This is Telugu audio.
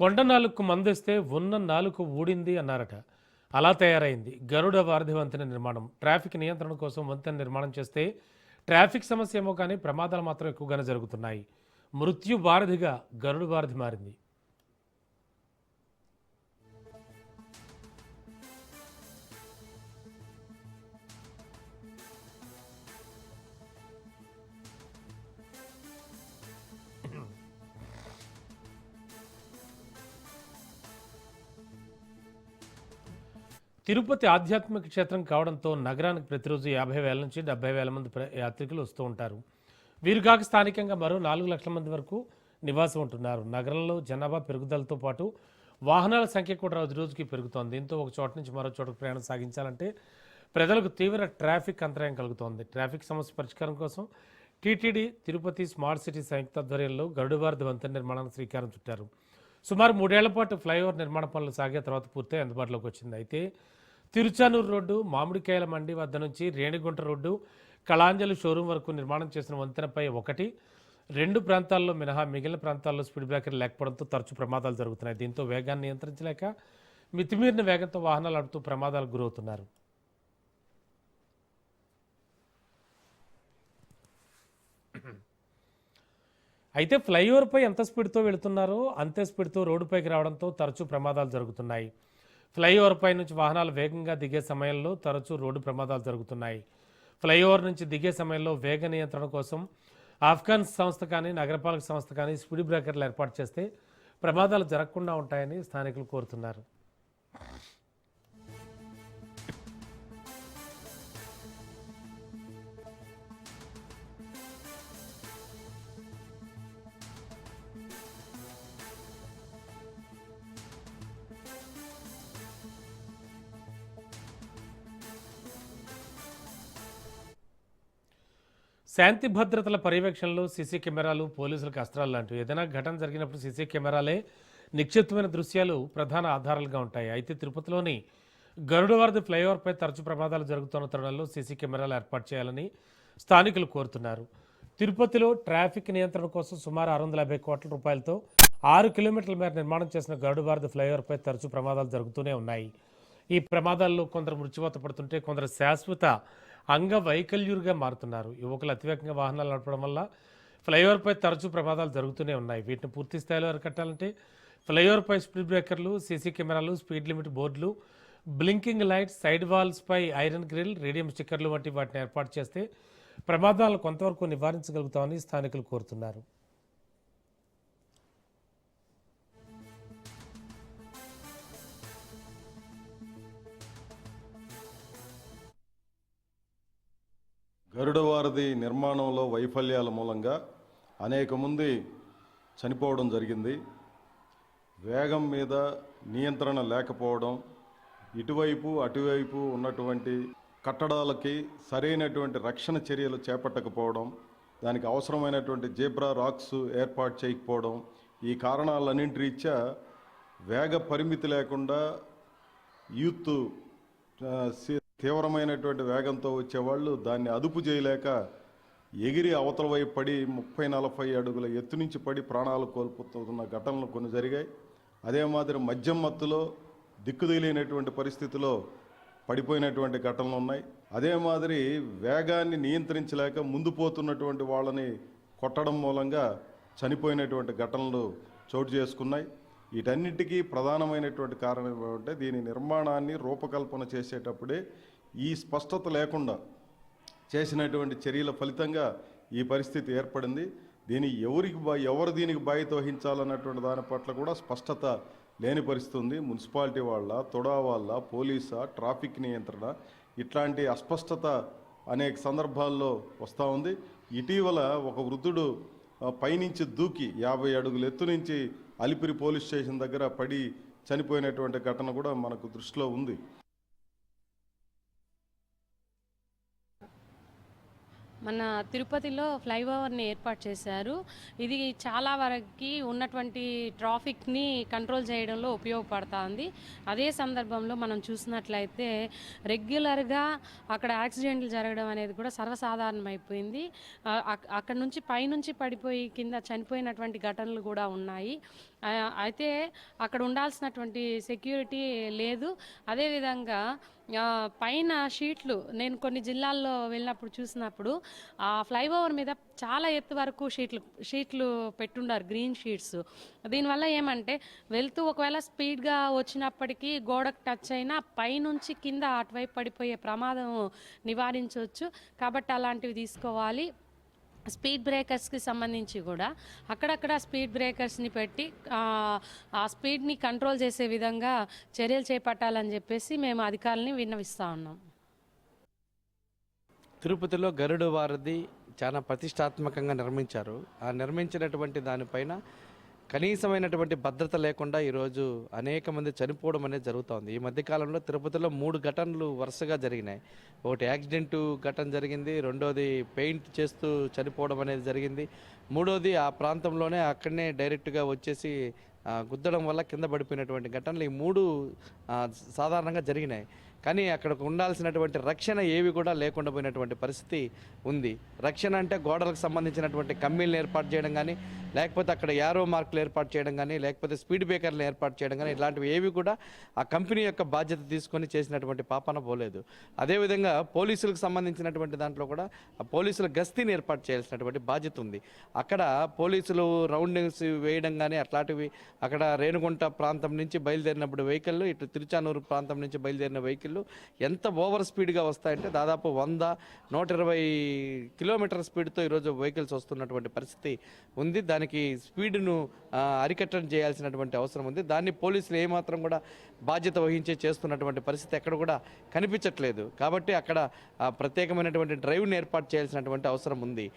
కొండ నాలుగు మందిస్తే ఉన్న నాలుగు ఊడింది అన్నారట. అలా తయారైంది. గరుడ వారధి వంతెన నిర్మాణం. ట్రాఫిక్ నియంత్రణ కోసం వంతెన నిర్మాణం చేస్తే ట్రాఫిక్ సమస్య ఏమో కానీ ప్రమాదాలు మాత్రం ఎక్కువగానే జరుగుతున్నాయి. మృత్యు వారధిగా గరుడు వారధి మారింది. తిరుపతి ఆధ్యాత్మిక క్షేత్రం కావడంతో నగరానికి ప్రతిరోజు యాభై వేల నుంచి డెబ్బై వేల మంది ప్ర- యాత్రికులు వస్తూ ఉంటారు. వీరు కాక స్థానికంగా మరో నాలుగు లక్షల మంది వరకు నివాసం ఉంటున్నారు. నగరంలో జనాభా పెరుగుదలతో పాటు వాహనాల సంఖ్య కూడా రోజు రోజుకి పెరుగుతోంది. దీంతో ఒక చోట నుంచి మరో చోటకు ప్రయాణం సాగించాలంటే ప్రజలకు తీవ్ర ట్రాఫిక్ అంతరాయం కలుగుతోంది. ట్రాఫిక్ సమస్య పరిష్కారం కోసం టీటీడీ తిరుపతి స్మార్ట్ సిటీ సంయుక్త ఆధ్వర్యంలో గరుడువారధి వంతెన నిర్మాణానికి శ్రీకారం చుట్టారు. సుమారు మూడేళ్ళ పాటు ఫ్లైఓవర్ నిర్మాణ పనులు సాగే తర్వాత పూర్తయి అందుబాటులోకి వచ్చింది. అయితే తిరుచానూరు రోడ్డు మామిడికాయల మండి వద్ద నుంచి రేణిగుంట రోడ్డు కళాంజలి షోరూం వరకు నిర్మాణం చేసిన వంతెనపై ఒకటి రెండు ప్రాంతాల్లో మినహా మిగిలిన ప్రాంతాల్లో స్పీడ్ బ్రేకర్ లేకపోవడంతో తరచూ ప్రమాదాలు జరుగుతున్నాయి. దీంతో వేగాన్ని నియంత్రించలేక మితిమీరిన వేగంతో వాహనాలు ఆడుతూ ప్రమాదాలకు గురవుతున్నారు. అయితే ఫ్లైఓవర్పై ఎంత స్పీడ్తో వెళుతున్నారో అంతే స్పీడ్తో రోడ్డుపైకి రావడంతో తరచూ ప్రమాదాలు జరుగుతున్నాయి. ఫ్లైఓవర్పై నుంచి వాహనాలు వేగంగా దిగే సమయంలో తరచూ రోడ్డు ప్రమాదాలు జరుగుతున్నాయి. ఫ్లైఓవర్ నుంచి దిగే సమయంలో వేగ నియంత్రణ కోసం ఆఫ్ఘాన్ సంస్థ కానీ నగరపాలక సంస్థ కానీ స్పీడ్ బ్రేకర్లు ఏర్పాటు చేస్తే ప్రమాదాలు జరగకుండా ఉంటాయని స్థానికులు కోరుతున్నారు. శాంతి భద్రతల పర్యవేక్షణలో సీసీ కెమెరాలు పోలీసులకు అస్త్రాలు లాంటివి. ఏదైనా ఘటన జరిగినప్పుడు సీసీ కెమెరాలే నిక్షిప్తమైన దృశ్యాలు ప్రధాన ఆధారాలుగా ఉంటాయి. అయితే తిరుపతిలోని గరుడవారధి ఫ్లైఓవర్పై తరచు ప్రమాదాలు జరుగుతున్న తరుణంలో సీసీ కెమెరాలు ఏర్పాటు చేయాలని స్థానికులు కోరుతున్నారు. తిరుపతిలో ట్రాఫిక్ నియంత్రణ కోసం సుమారు ఆరు వందల యాభై కోట్ల రూపాయలతో ఆరు కిలోమీటర్ల మేర నిర్మాణం చేసిన గరుడవారధి ఫ్లైఓవర్పై తరచు ప్రమాదాలు జరుగుతూనే ఉన్నాయి. ఈ ప్రమాదాల్లో కొందరు మృత్యువాత పడుతుంటే కొందరు శాశ్వత అంగవైకల్యులుగా మారుతున్నారు. యువకులు అతివేగంగా వాహనాలు నడపడం వల్ల ఫ్లైఓవర్పై తరచూ ప్రమాదాలు జరుగుతూనే ఉన్నాయి. వీటిని పూర్తి స్థాయిలో అరికట్టాలంటే ఫ్లైఓవర్పై స్పీడ్ బ్రేకర్లు సీసీ కెమెరాలు స్పీడ్ లిమిట్ బోర్డులు బ్లింకింగ్ లైట్స్ సైడ్ వాల్స్పై ఐరన్ గ్రిల్ రేడియం స్టిక్కర్లు వంటి వాటిని ఏర్పాటు చేస్తే ప్రమాదాలను కొంతవరకు నివారించగలుగుతామని స్థానికులు కోరుతున్నారు. గరుడవారధి నిర్మాణంలో వైఫల్యాల మూలంగా అనేక మంది చనిపోవడం జరిగింది. వేగం మీద నియంత్రణ లేకపోవడం ఇటువైపు అటువైపు ఉన్నటువంటి కట్టడాలకి సరైనటువంటి రక్షణ చర్యలు చేపట్టకపోవడం దానికి అవసరమైనటువంటి జేబ్రా రాక్స్ ఏర్పాటు చేయకపోవడం ఈ కారణాలన్నింటి రీత్యా వేగ పరిమితి లేకుండా యూత్ తీవ్రమైనటువంటి వేగంతో వచ్చేవాళ్ళు దాన్ని అదుపు చేయలేక ఎగిరి అవతల వైపు పడి ముప్పై నలభై అడుగుల ఎత్తు నుంచి పడి ప్రాణాలు కోల్పోతున్న ఘటనలు కొన్ని జరిగాయి. అదే మాదిరి మద్యం మత్తులో దిక్కుదేలేనటువంటి పరిస్థితిలో పడిపోయినటువంటి ఘటనలు ఉన్నాయి. అదే మాదిరి వేగాన్ని నియంత్రించలేక ముందు పోతున్నటువంటి వాళ్ళని కొట్టడం మూలంగా చనిపోయినటువంటి ఘటనలు చోటు చేసుకున్నాయి. వీటన్నిటికీ ప్రధానమైనటువంటి కారణం ఏమంటే దీని నిర్మాణాన్ని రూపకల్పన చేసేటప్పుడే ఈ స్పష్టత లేకుండా చేసినటువంటి చర్యల ఫలితంగా ఈ పరిస్థితి ఏర్పడింది. దీని ఎవరికి బా ఎవరు దీనికి బాధ్యత వహించాలన్నటువంటి దాని పట్ల కూడా స్పష్టత లేని పరిస్థితుంది. మున్సిపాలిటీ వాళ్ళ తొడా వాళ్ళ పోలీసా ట్రాఫిక్ నియంత్రణ ఇట్లాంటి అస్పష్టత అనేక సందర్భాల్లో వస్తూ ఉంది. ఇటీవల ఒక వృద్ధుడు పైనుంచి దూకి యాభై అడుగుల ఎత్తు నుంచి అలిపిరి పోలీస్ స్టేషన్ దగ్గర పడి చనిపోయినటువంటి ఘటన కూడా మనకు దృష్టిలో ఉంది. మన తిరుపతిలో ఫ్లైఓవర్ని ఏర్పాటు చేశారు. ఇది చాలా వరకు ఉన్నటువంటి ట్రాఫిక్ని కంట్రోల్ చేయడంలో ఉపయోగపడుతుంది. అదే సందర్భంలో మనం చూసినట్లయితే రెగ్యులర్గా అక్కడ యాక్సిడెంట్లు జరగడం అనేది కూడా సర్వసాధారణమైపోయింది. అక్కడ నుంచి పైనుంచి పడిపోయి కింద చనిపోయినటువంటి ఘటనలు కూడా ఉన్నాయి. అయితే అక్కడ ఉండాల్సినటువంటి సెక్యూరిటీ లేదు. అదేవిధంగా పైన షీట్లు నేను కొన్ని జిల్లాల్లో వెళ్ళినప్పుడు చూసినప్పుడు ఆ ఫ్లైఓవర్ మీద చాలా ఎత్తు వరకు షీట్లు షీట్లు పెట్టుండారు గ్రీన్ షీట్స్. దీనివల్ల ఏమంటే వెళ్తూ ఒకవేళ స్పీడ్గా వచ్చినప్పటికీ గోడకు టచ్ అయినా పైనుంచి కింద అటువైపు పడిపోయే ప్రమాదం నివారించవచ్చు. కాబట్టి అలాంటివి తీసుకోవాలి. స్పీడ్ బ్రేకర్స్కి సంబంధించి కూడా అక్కడక్కడ స్పీడ్ బ్రేకర్స్ని పెట్టి ఆ, స్పీడ్ని కంట్రోల్ చేసే విధంగా చర్యలు చేపట్టాలని చెప్పేసి మేము అధికారులని విన్నవిస్తూ ఉన్నాం. తిరుపతిలో గరుడు వారధి చాలా ప్రతిష్టాత్మకంగా నిర్మించారు. ఆ నిర్మించినటువంటి దానిపైన కనీసమైనటువంటి భద్రత లేకుండా ఈరోజు అనేక మంది చనిపోవడం అనేది జరుగుతోంది ఈ మధ్యకాలంలో తిరుపతిలో మూడు ఘటనలు వరుసగా జరిగినాయి. ఒకటి యాక్సిడెంట్ ఘటన జరిగింది రెండోది పెయింట్ చేస్తూ చనిపోవడం అనేది జరిగింది. మూడోది ఆ ప్రాంతంలోనే అక్కడనే డైరెక్ట్గా వచ్చేసి గుద్దడం వల్ల కింద పడిపోయినటువంటి ఘటనలు ఈ మూడు సాధారణంగా జరిగినాయి. కానీ అక్కడికి ఉండాల్సినటువంటి రక్షణ ఏవి కూడా లేకుండా పోయినటువంటి పరిస్థితి ఉంది. రక్షణ అంటే గోడలకు సంబంధించినటువంటి కమ్మీలను ఏర్పాటు చేయడం కానీ లేకపోతే అక్కడ యారో మార్కులు ఏర్పాటు చేయడం కానీ లేకపోతే స్పీడ్ బ్రేకర్లు ఏర్పాటు చేయడం కానీ ఇలాంటివి ఏవి కూడా ఆ కంపెనీ యొక్క బాధ్యత తీసుకొని చేసినటువంటి పాపన పోలేదు. అదేవిధంగా పోలీసులకు సంబంధించినటువంటి దాంట్లో కూడా ఆ పోలీసుల గస్తీని ఏర్పాటు చేయాల్సినటువంటి బాధ్యత ఉంది. అక్కడ పోలీసులు రౌండింగ్స్ వేయడం కానీ అట్లాంటివి అక్కడ రేణుగుంట ప్రాంతం నుంచి బయలుదేరినప్పుడు వెహికల్ ఇటు తిరుచానూరు ప్రాంతం నుంచి బయలుదేరిన వెహికల్ ఎంత ఓవర్ స్పీడ్గా వస్తాయంటే దాదాపు వంద నూట ఇరవై కిలోమీటర్ స్పీడ్తో ఈరోజు వెహికల్స్ వస్తున్నటువంటి పరిస్థితి ఉంది. దానికి స్పీడ్ను అరికట్టడం చేయాల్సినటువంటి అవసరం ఉంది. దాన్ని పోలీసులు ఏమాత్రం కూడా బాధ్యత వహించే చేస్తున్నటువంటి పరిస్థితి ఎక్కడ కూడా కనిపించట్లేదు. కాబట్టి అక్కడ ప్రత్యేకమైనటువంటి డ్రైవ్ను ఏర్పాటు చేయాల్సినటువంటి అవసరం ఉంది.